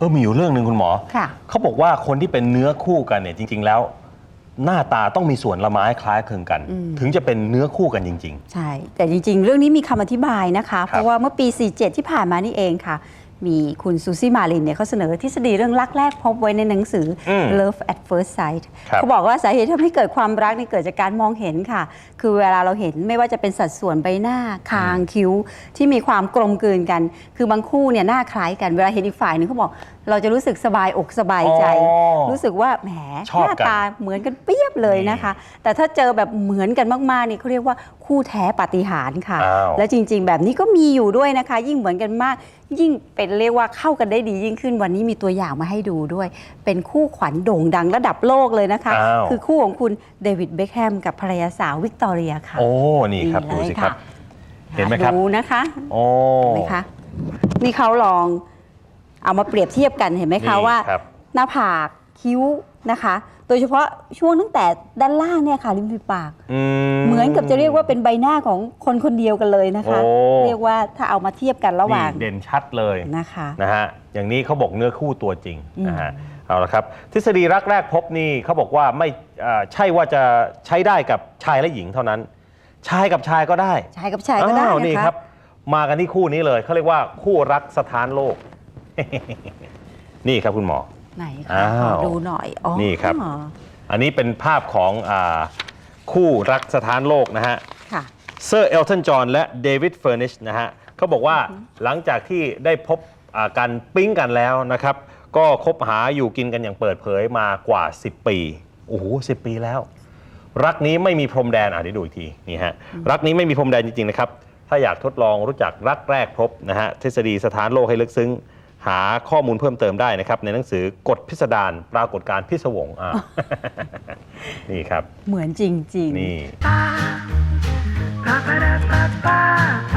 เออมีอยู่เรื่องหนึ่งคุณหมอค่ะ เขาบอกว่าคนที่เป็นเนื้อคู่กันเนี่ยจริง ๆ แล้ว หน้าตาต้องมีส่วนละไม้คล้ายคลึงกันอืมถึงจะเป็นเนื้อคู่กันจริงใช่ แต่จริง ๆ เรื่องนี้มีคำอธิบายนะคะครับเพราะว่าเมื่อปี 47 ที่ผ่านมานี่เองค่ะ มีคุณซูซี่มาลินเนี่ยเขาเสนอทฤษฎีเรื่องรักแรกพบไว้ในหนังสืออม Love at First Sight ครับเขาบอกว่าสาเหตุที่ทำให้เกิดความรักนี่เกิดจากการมองเห็นค่ะ คือเวลาเราเห็นไม่ว่าจะเป็นสัดส่วนใบหน้าคางคิ้วที่มีความกลมกลืนกัน คือบางคู่เนี่ยหน้าคล้ายกันเวลาเห็นอีกฝ่ายหนึงเขาบอกเราจะรู้สึกสบายอกสบายใจอ๋อรู้สึกว่าแหมชอบหน้ากันตาเหมือนกันเปรียบเลยนะคะ แต่ถ้าเจอแบบเหมือนกันมากๆนี่เขาเรียกว่า คู่แท้ปาฏิหาริย์ค่ะ อ้าว และจริง ๆ แบบนี้ก็มีอยู่ด้วยนะคะ ยิ่งเหมือนกันมาก ยิ่งเป็นเรียกว่าเข้ากันได้ดียิ่งขึ้นวันนี้มีตัวอย่างมาให้ดูด้วย เป็นคู่ขวัญโด่งดังระดับโลกเลยนะคะ อ้าว คือคู่ของคุณเดวิดเบคแฮมกับภรรยาสาววิกตอเรียค่ะๆโอ้ นี่ครับนี่ดูเลยสิครับค่ะเห็นไหมครับ ดูนะคะโอ้ เห็นไหมคะนี่เขาลองเอามาเปรียบเทียบกันเห็นไหมคะนี่ว่า ครับหน้าผากคิ้ว นะคะ โดยเฉพาะช่วงตั้งแต่ด้านล่างเนี่ยค่ะริมฝีปากอืเหมือนกับจะเรียกว่าเป็นใบหน้าของคนคนเดียวกันเลยนะคะ โอ้ เรียกว่าถ้าเอามาเทียบกันระหว่างนี่เด่นชัดเลยนะคะ นะฮะอย่างนี้เขาบอกเนื้อคู่ตัวจริงอืม นะฮะเอาละครับ ทฤษฎีรักแรกพบนี่เขาบอกว่าไม่เอ่อใช่ว่าจะใช้ได้กับชายและหญิงเท่านั้น ชายกับชายก็ได้ชายกับชายก็ได้อ้าวนะนี่คะครับ มากันที่คู่นี้เลยเขาเรียกว่าคู่รักสถานโลก นี่ครับคุณหมอ ไหนอ้าคะวขอดูหน่อยอ๋อนี่ครับ อันนี้เป็นภาพของอาคู่รักสถานโลกนะฮะ ค่ะ เซอร์เอลตันจอห์นและเดวิดเฟอร์นิชนะฮะเขาบอกว่าหลังจากที่ได้พบอ่าการปิ๊งกันแล้วนะครับ ก็คบหาอยู่กินกันอย่างเปิดเผยมากว่า 10 ปี โอ้โหสิปีแล้ว รักนี้ไม่มีพรมแดนอะเดี๋ยวดูอีกทีนี่ฮะรักนี้ไม่มีพรมแดนจริงๆนะครับ ถ้าอยากทดลองรู้จักรักแรกพบนะฮะทฤษฎีสถานโลกให้ลึกซึ้ง หาข้อมูลเพิ่มเติมได้นะครับ ในหนังสือกฎพิสดารปรากฏการณ์พิศวงอ่า นี่ครับ เหมือนจริง ๆ นี่ Ba-ba-da-ba-ba-ba